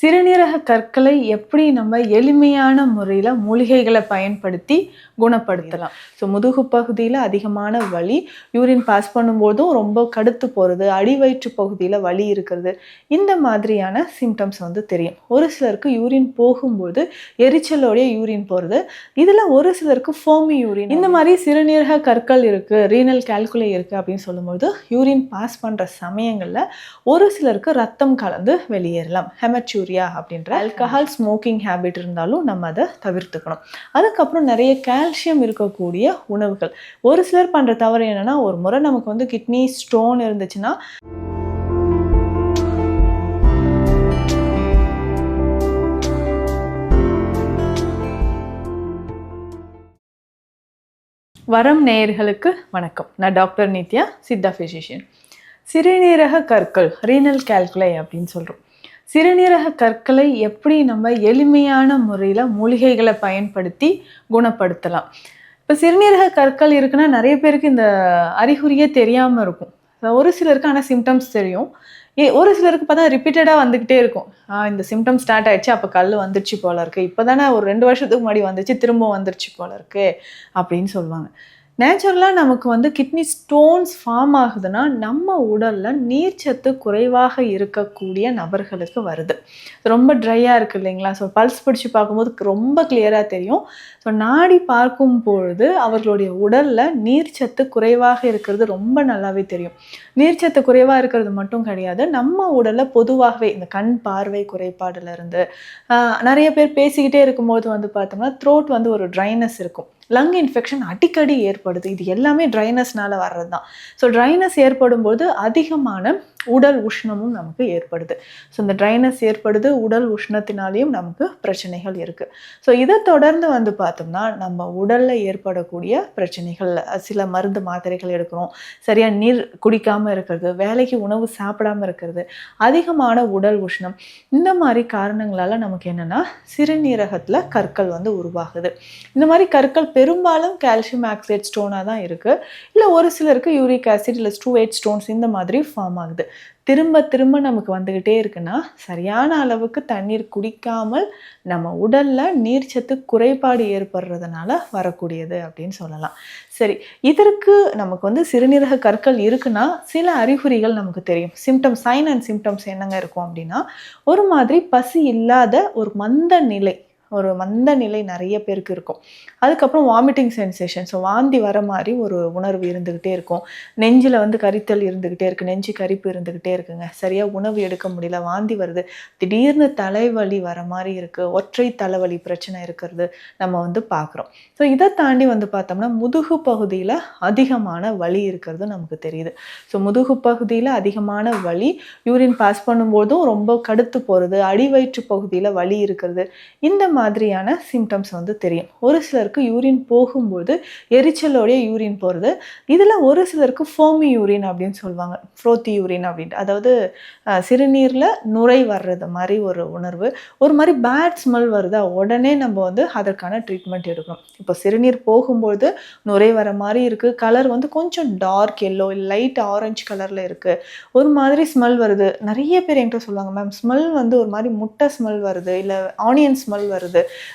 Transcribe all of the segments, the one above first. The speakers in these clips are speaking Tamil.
சிறுநீரக கற்களை எப்படி நம்ம எளிமையான முறையில் மூலிகைகளை பயன்படுத்தி குணப்படுத்தலாம். ஸோ முதுகு பகுதியில் அதிகமான வலி யூரின் பாஸ் பண்ணும்போதும் ரொம்ப கடுத்து போகிறது அடிவயிற்று பகுதியில் வலி இருக்கிறது இந்த மாதிரியான சிம்டம்ஸ் வந்து தெரியும். ஒரு சிலருக்கு யூரின் போகும்போது எரிச்சலோடைய யூரின் போகிறது இதில் ஒரு சிலருக்கு ஃபோமி யூரின் இந்த மாதிரி சிறுநீரக கற்கள் இருக்குது ரீனல் கால்குலை இருக்குது அப்படின்னு சொல்லும்போது யூரின் பாஸ் பண்ணுற சமயங்களில் ஒரு சிலருக்கு ரத்தம் கலந்து வெளியேறலாம். ஹெமச்சூரியா அப்படின்ற ஆல்கஹால் ஸ்மோக்கிங் ஹேபிட் இருந்தாலும் நம்ம அதை தவிர்த்துக்கணும். அதுக்கப்புறம் நிறைய கால்சியம் இருக்கக்கூடிய உணவுகள். ஒரு சிலர் பண்ணுற தவறு என்னன்னா ஒரு முறை நமக்கு வந்து கிட்னி ஸ்டோன் இருந்துச்சுன்னா வரம் நேயர்களுக்கு வணக்கம். நான் டாக்டர் நித்யா சித்தா ஃபிசிஷியன் சிறுநீரக கற்கள் ரீனல் கால்குலை அப்படின்னு சொல்கிறோம் சிறுநீரக கற்களை எப்படி நம்ம எளிமையான முறையில் மூலிகைகளை பயன்படுத்தி குணப்படுத்தலாம். இப்போ சிறுநீரக கற்கள் இருக்குன்னா நிறைய பேருக்கு இந்த அறிகுறியே தெரியாமல் இருக்கும். ஒரு சிலருக்கு ஆனால் சிம்டம்ஸ் தெரியும். ஏ ஒரு சிலருக்கு பார்த்தா ரிப்பீட்டடாக வந்துக்கிட்டே இருக்கும். இந்த சிம்டம் ஸ்டார்ட் ஆயிடுச்சு அப்போ கல் வந்துருச்சு போல இருக்கு. இப்போ தானே ஒரு ரெண்டு வருஷத்துக்கு முன்னாடி வந்துச்சு திரும்ப வந்துருச்சு போல இருக்கு அப்படின்னு சொல்லுவாங்க. நேச்சுரலாக நமக்கு வந்து கிட்னி ஸ்டோன்ஸ் ஃபார்ம் ஆகுதுன்னா நம்ம உடலில் நீர்ச்சத்து குறைவாக இருக்கக்கூடிய நபர்களுக்கு வருது. ரொம்ப ட்ரையாக இருக்குது இல்லைங்களா? ஸோ பல்ஸ் பிடிச்சி பார்க்கும்போது ரொம்ப கிளியராக தெரியும். ஸோ நாடி பார்க்கும் பொழுது அவர்களுடைய உடலில் நீர்ச்சத்து குறைவாக இருக்கிறது ரொம்ப நல்லாவே தெரியும். நீர்ச்சத்து குறைவாக இருக்கிறது மட்டும் கிடையாது நம்ம உடலில் பொதுவாகவே இந்த கண் பார்வை குறைபாடுலேருந்து நிறைய பேர் பேசிக்கிட்டே இருக்கும்போது வந்து பார்த்தோம்னா த்ரோட் வந்து ஒரு ட்ரைனஸ் இருக்கும். லங் இன்ஃபெக்ஷன் அடிக்கடி ஏற்படுது. இது எல்லாமே ட்ரைனஸ்னால வர்றது தான் ஸோ ட்ரைனஸ் ஏற்படும் போது அதிகமான உடல் உஷ்ணமும் நமக்கு ஏற்படுது. ஸோ இந்த ட்ரைனஸ் ஏற்படுது உடல் உஷ்ணத்தினாலேயும் நமக்கு பிரச்சனைகள் இருக்குது ஸோ இதை தொடர்ந்து வந்து பார்த்தோம்னா நம்ம உடலில் ஏற்படக்கூடிய பிரச்சனைகள் சில மருந்து மாத்திரைகள் எடுக்கிறோம். சரியாக நீர் குடிக்காமல் இருக்கிறது வேலைக்கு உணவு சாப்பிடாமல் இருக்கிறது அதிகமான உடல் உஷ்ணம் இந்த மாதிரி காரணங்களால் நமக்கு என்னென்னா சிறுநீரகத்தில் கற்கள் வந்து உருவாகுது. இந்த மாதிரி கற்கள் பெரும்பாலும் கால்சியம் ஆக்சைட் ஸ்டோனாக தான் இருக்குது இல்லை ஒரு சிலருக்கு யூரிக் ஆசிட் இல்லை ஸ்டூவேட் ஸ்டோன்ஸ் இந்த மாதிரி ஃபார்ம் ஆகுது. திரும்ப திரும்ப நமக்கு வந்துக்கிட்டே இருக்குன்னா சரியான அளவுக்கு தண்ணீர் குடிக்காமல் நம்ம உடலில் நீர்ச்சத்து குறைபாடு ஏற்படுறதுனால வரக்கூடியது அப்படின்னு சொல்லலாம். சரி இதற்கு நமக்கு வந்து சிறுநீரக கற்கள் இருக்குன்னா சில அறிகுறிகள் நமக்கு தெரியும். சிம்டம்ஸ் சைன் அண்ட் சிம்டம்ஸ் என்னங்க இருக்கும் அப்படின்னா ஒரு மாதிரி பசி இல்லாத ஒரு மந்த நிலை ஒரு மந்த நிலை நிறைய பேருக்கு இருக்கும். அதுக்கப்புறம் வாமிட்டிங் சென்சேஷன் ஸோ வாந்தி வர மாதிரி ஒரு உணர்வு இருந்துக்கிட்டே இருக்கும். நெஞ்சில் வந்து கரித்தல் இருந்துக்கிட்டே இருக்குது நெஞ்சு கரிப்பு இருந்துக்கிட்டே இருக்குங்க. சரியாக உணவு எடுக்க முடியல வாந்தி வருது. திடீர்னு தலைவலி வர மாதிரி இருக்குது ஒற்றை தலைவலி பிரச்சனை இருக்கிறது நம்ம வந்து பார்க்குறோம் ஸோ இதை தாண்டி வந்து பார்த்தோம்னா முதுகு பகுதியில் அதிகமான வலி இருக்கிறது நமக்கு தெரியுது. ஸோ முதுகு பகுதியில் அதிகமான வலி யூரின் பாஸ் பண்ணும்போதும் ரொம்ப கடுத்து போகிறது அடிவயிற்று பகுதியில் வலி இருக்கிறது. இந்த மாதிரியான சிம்டம்ஸ் வந்து தெரியும். ஒரு சிலருக்கு யூரின் போகும்போது எரிச்சலோடைய யூரின் போகிறது இதில் ஒரு சிலருக்கு ஃபோமி யூரின் அப்படின்னு சொல்லுவாங்க. ஃப்ரோத்தி யூரின் அப்படின்ட்டு அதாவது சிறுநீரில் நுரை வர்றது மாதிரி ஒரு உணர்வு. ஒரு மாதிரி பேட் ஸ்மெல் வருதா? உடனே நம்ம வந்து அதற்கான ட்ரீட்மெண்ட் எடுக்கணும். இப்போ சிறுநீர் போகும்போது நுரை வர மாதிரி இருக்குது கலர் வந்து கொஞ்சம் டார்க் எல்லோ லைட் ஆரஞ்சு கலரில் இருக்குது ஒரு மாதிரி ஸ்மெல் வருது. நிறைய பேர் என்கிட்ட சொல்லுவாங்க மேம் ஸ்மெல் வந்து ஒரு மாதிரி முட்டை ஸ்மெல் வருது. இல்லை ஆனியன் ஸ்மெல் வருது.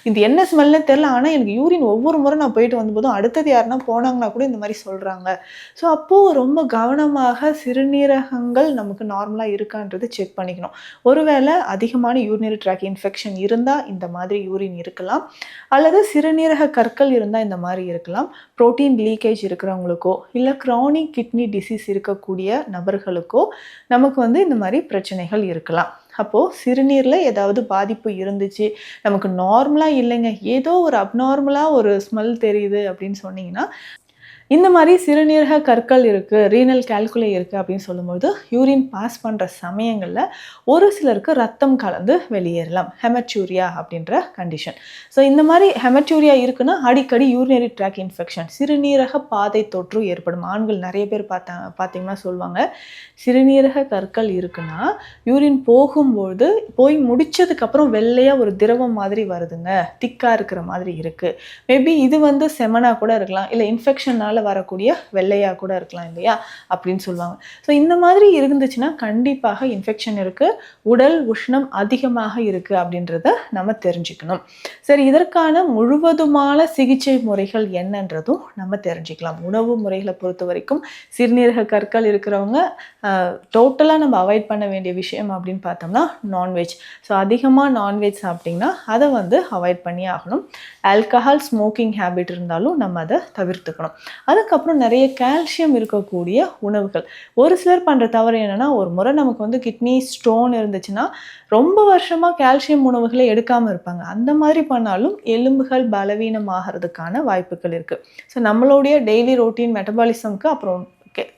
இது என்ன ஸ்மெல்னு தெரில ஆனால் எனக்கு யூரின் ஒவ்வொரு முறை நான் போயிட்டு வந்தபோதும் அடுத்தது யாருன்னா போனாங்கன்னா கூட இந்த மாதிரி சொல்கிறாங்க ஸோ அப்போது ரொம்ப கவனமாக சிறுநீரகங்கள் நமக்கு நார்மலாக இருக்கான்றது செக் பண்ணிக்கணும். ஒருவேளை அதிகமான யூரினரி ட்ராக் இன்ஃபெக்ஷன் இருந்தால் இந்த மாதிரி யூரின் இருக்கலாம். அல்லது சிறுநீரக கற்கள் இருந்தால் இந்த மாதிரி இருக்கலாம். ப்ரோட்டீன் லீக்கேஜ் இருக்கிறவங்களுக்கோ இல்லை க்ரானிக் கிட்னி டிசீஸ் இருக்கக்கூடிய நபர்களுக்கோ நமக்கு வந்து இந்த மாதிரி பிரச்சனைகள் இருக்கலாம். அப்போது சிறுநீரில் ஏதாவது பாதிப்பு இருந்துச்சு. நமக்கு நார்மலாக இல்லைங்க. ஏதோ ஒரு அப்நார்மலாக ஒரு ஸ்மெல் தெரியுது அப்படின்னு சொன்னீங்கன்னா இந்த மாதிரி சிறுநீரக கற்கள் இருக்குது ரீனல் கால்குலை இருக்குது அப்படின்னு சொல்லும்போது யூரின் பாஸ் பண்ணுற சமயங்களில் ஒரு சிலருக்கு ரத்தம் கலந்து வெளியேறலாம். ஹெமச்சூரியா அப்படின்ற கண்டிஷன் ஸோ இந்த மாதிரி ஹெமச்சூரியா இருக்குன்னா அடிக்கடி யூரினரி ட்ராக் இன்ஃபெக்ஷன் சிறுநீரக பாதை தொற்று ஏற்படும். ஆண்கள் நிறைய பேர் பார்த்தா பார்த்தீங்கன்னா சொல்லுவாங்க சிறுநீரக கற்கள் இருக்குன்னா யூரின் போகும்போது போய் முடிச்சதுக்கப்புறம் வெள்ளையாக ஒரு திரவம் மாதிரி வருதுங்க. திக்காக இருக்கிற மாதிரி இருக்குது மேபி இது வந்து செமனா கூட இருக்கலாம். இல்லை இன்ஃபெக்ஷனால் வரக்கூடிய வெள்ளையாக கூட இருக்கலாம் இல்லையா? அப்படின்னு சொல்லுவாங்க. ஸோ இந்த மாதிரி இருந்துச்சுன்னா கண்டிப்பாக இன்ஃபெக்ஷன் இருக்குது உடல் உஷ்ணம் அதிகமாக இருக்குது அப்படின்றத நம்ம தெரிஞ்சுக்கணும். சரி இதற்கான முழுவதுமான சிகிச்சை முறைகள் என்னன்றதும் நம்ம தெரிஞ்சுக்கலாம். உணவு முறைகளை பொறுத்த வரைக்கும் சிறுநீரக கற்கள் இருக்கிறவங்க டோட்டலாக நம்ம அவாய்ட் பண்ண வேண்டிய விஷயம் அப்படின்னு பார்த்தோம்னா நான்வெஜ் ஸோ அதிகமாக நான்வெஜ் சாப்பிட்டிங்கன்னா அதை வந்து அவாய்ட் பண்ணி ஆகணும். ஆல்கஹால் ஸ்மோக்கிங் ஹேபிட் இருந்தாலும் நம்ம அதை தவிர்த்துக்கணும். அதுக்கப்புறம் நிறைய கால்சியம் இருக்கக்கூடிய உணவுகள். ஒரு சிலர் பண்ணுற தவறு என்னென்னா ஒரு முறை நமக்கு வந்து கிட்னி ஸ்டோன் இருந்துச்சுன்னா ரொம்ப வருஷமாக கால்சியம் உணவுகளை எடுக்காமல் இருப்பாங்க. அந்த மாதிரி பண்ணாலும் எலும்புகள் பலவீனமாகிறதுக்கான வாய்ப்புகள் இருக்குது ஸோ நம்மளுடைய டெய்லி ரொட்டீன் மெட்டபாலிசம்க்கு அப்புறம்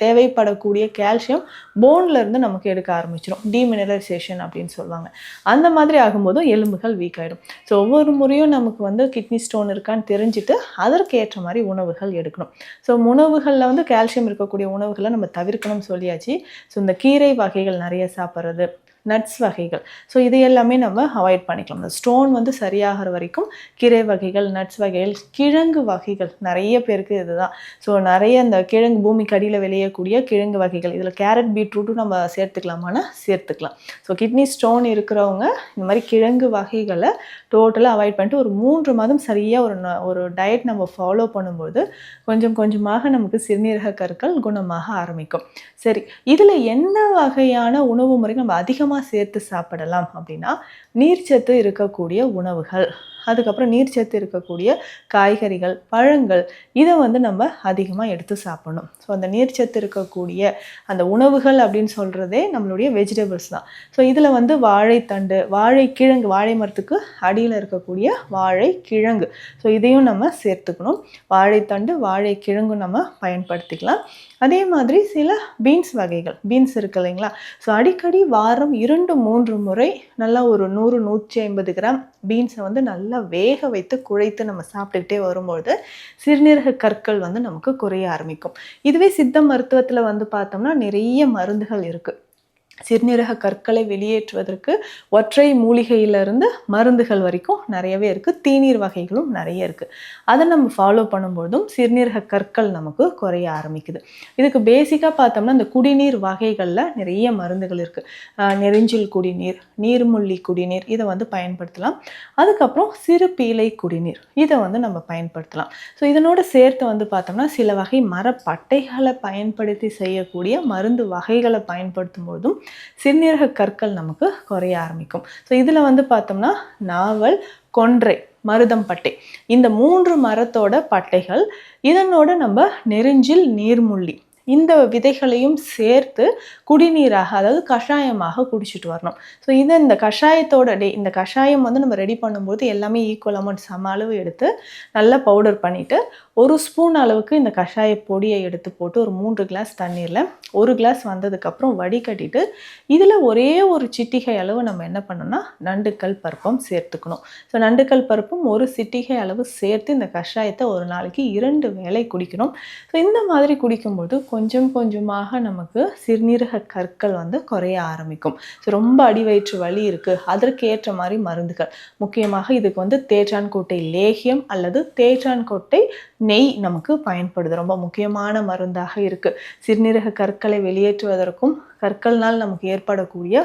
தேவைப்படக்கூடிய கால்சியம் போன்லேருந்து நமக்கு எடுக்க ஆரம்பிச்சிடும் டீமினரைசேஷன் அப்படின்னு சொல்லுவாங்க. அந்த மாதிரி ஆகும்போதும் எலும்புகள் வீக் ஆகிடும் ஸோ ஒவ்வொரு முறையும் நமக்கு வந்து கிட்னி ஸ்டோன் இருக்கான்னு தெரிஞ்சுட்டு அதற்கு ஏற்ற மாதிரி உணவுகள் எடுக்கணும். ஸோ உணவுகளில் வந்து கால்சியம் இருக்கக்கூடிய உணவுகளை நம்ம தவிர்க்கணும்னு சொல்லியாச்சு. ஸோ இந்த கீரை வகைகள் நிறைய சாப்பிட்றது நட்ஸ் வகைகள். ஸோ இது எல்லாமே நம்ம அவாய்ட் பண்ணிக்கலாம். இந்த ஸ்டோன் வந்து சரியாகிற வரைக்கும் கீரை வகைகள் நட்ஸ் வகைகள் கிழங்கு வகைகள் நிறைய பேருக்கு இதுதான். ஸோ நிறைய இந்த கிழங்கு பூமிக்கு அடியில் விளையக்கூடிய கிழங்கு வகைகள். இதில் கேரட் பீட்ரூட்டும் நம்ம சேர்த்துக்கலாமானா சேர்த்துக்கலாம். ஸோ கிட்னி ஸ்டோன் இருக்கிறவங்க இந்த மாதிரி கிழங்கு வகைகளை டோட்டலாக அவாய்ட் பண்ணிட்டு ஒரு மூன்று மாதம் சரியாக ஒரு ந- ஒரு டயட் நம்ம ஃபாலோ பண்ணும்போது கொஞ்சம் கொஞ்சமாக நமக்கு சிறுநீரக கற்கள் குணமாக ஆரம்பிக்கும். சரி இதில் என்ன வகையான உணவு முறை நம்ம அதிகமாக சேர்த்து சாப்பிடலாம் அப்படின்னா நீர்ச்சத்து இருக்கக்கூடிய உணவுகள் அதுக்கப்புறம் நீர்ச்சத்து இருக்கக்கூடிய காய்கறிகள் பழங்கள் இதை வந்து நம்ம அதிகமாக எடுத்து சாப்பிடணும். ஸோ அந்த நீர்ச்சத்து இருக்கக்கூடிய அந்த உணவுகள் அப்படின்னு சொல்கிறதே நம்மளுடைய வெஜிடபிள்ஸ் தான். ஸோ இதில் வந்து வாழைத்தண்டு வாழைக்கிழங்கு வாழை மரத்துக்கு அடியில் இருக்கக்கூடிய வாழைக்கிழங்கு. ஸோ இதையும் நம்ம சேர்த்துக்கணும். வாழைத்தண்டு வாழைக்கிழங்கும் நம்ம பயன்படுத்திக்கலாம். அதே மாதிரி சில பீன்ஸ் வகைகள். பீன்ஸ் இருக்கு இல்லைங்களா? ஸோ அடிக்கடி வாரம் இரண்டு மூன்று முறை நல்லா ஒரு நூறு நூற்றி ஐம்பது கிராம் பீன்ஸை வந்து நல்லா வேக வைத்து குழைத்து நம்ம சாப்பிட்டுக்கிட்டே வரும்பொழுது சிறுநீரக கற்கள் வந்து நமக்கு குறைய ஆரம்பிக்கும். இதுவே சித்த மருத்துவத்தில் வந்து பார்த்தோம்னா நிறைய மருந்துகள் இருக்குது சிறுநீரக கற்களை வெளியேற்றுவதற்கு ஒற்றை மூலிகையிலிருந்து மருந்துகள் வரைக்கும் நிறையவே இருக்குது தீநீர் வகைகளும் நிறைய இருக்குது அதை நம்ம ஃபாலோ பண்ணும்பொழுதும் சிறுநீரக கற்கள் நமக்கு குறைய ஆரம்பிக்குது. இதுக்கு பேசிக்காக பார்த்தோம்னா இந்த குடிநீர் வகைகளில் நிறைய மருந்துகள் இருக்குது நெருஞ்சில் குடிநீர் நீர்முள்ளி குடிநீர் இதை வந்து பயன்படுத்தலாம். அதுக்கப்புறம் சிறு பீலை குடிநீர் இதை வந்து நம்ம பயன்படுத்தலாம். ஸோ இதனோட சேர்த்து வந்து பார்த்தோம்னா சில வகை மரப்பட்டைகளை பயன்படுத்தி செய்யக்கூடிய மருந்து வகைகளை பயன்படுத்தும் போதும் சிறுநீரக கற்கள் நமக்கு குறைய ஆரம்பிக்கும். ஸோ இதில் வந்து பார்த்தோம்னா நாவல் கொன்றை மருதம் பட்டை. இந்த மூன்று மரத்தோட பட்டைகள் இதனோட நம்ம நெருஞ்சில் நீர்முள்ளி இந்த விதைகளையும் சேர்த்து குடிநீராக அதாவது கஷாயமாக குடிச்சிட்டு வரணும். ஸோ இதை இந்த கஷாயத்தோட டே இந்த கஷாயம் வந்து நம்ம ரெடி பண்ணும்போது எல்லாமே ஈக்குவல் அமௌண்ட் சம அளவு எடுத்து நல்லா பவுடர் பண்ணிவிட்டு ஒரு ஸ்பூன் அளவுக்கு இந்த கஷாய பொடியை எடுத்து போட்டு ஒரு மூன்று கிளாஸ் தண்ணீரில் ஒரு கிளாஸ் வந்ததுக்கப்புறம் வடிகட்டிட்டு இதில் ஒரே ஒரு சிட்டிகை அளவு நம்ம என்ன பண்ணோம்னா நண்டுக்கல் பருப்பம் சேர்த்துக்கணும். ஸோ நண்டுக்கல் பருப்பும் ஒரு சிட்டிகை அளவு சேர்த்து இந்த கஷாயத்தை ஒரு நாளைக்கு இரண்டு வேளை குடிக்கணும். ஸோ இந்த மாதிரி குடிக்கும்போது கொஞ்சம் கொஞ்சமாக நமக்கு சிறுநீரக கற்கள் வந்து குறைய ஆரம்பிக்கும். ஸோ ரொம்ப அடிவயிற்று வலி இருக்குது அதற்கு ஏற்ற மாதிரி மருந்துகள். முக்கியமாக இதுக்கு வந்து தேற்றான்கோட்டை லேகியம் அல்லது தேற்றான்கோட்டை நெய் நமக்கு பயன்படுது. ரொம்ப முக்கியமான மருந்தாக இருக்குது சிறுநீரக கற்களை வெளியேற்றுவதற்கும் கற்கள்னால் நமக்கு ஏற்படக்கூடிய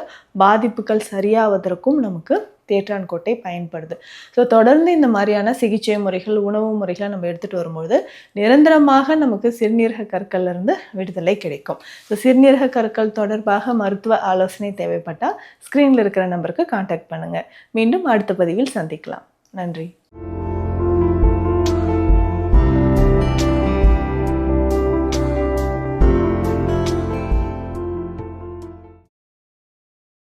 பாதிப்புகள் சரியாவதற்கும் நமக்கு தேற்றான்கோட்டை பயன்படுது. ஸோ தொடர்ந்து இந்த மாதிரியான சிகிச்சை முறைகள் உணவு முறைகளை நம்ம எடுத்துகிட்டு வரும்பொழுது நிரந்தரமாக நமக்கு சிறுநீரக கற்கள்லேருந்து விடுதலை கிடைக்கும். ஸோ சிறுநீரக கற்கள் தொடர்பாக மருத்துவ ஆலோசனை தேவைப்பட்டால் ஸ்க்ரீனில் இருக்கிற நம்பருக்கு காண்டாக்ட் பண்ணுங்கள் மீண்டும் அடுத்த பதிவில் சந்திக்கலாம். நன்றி.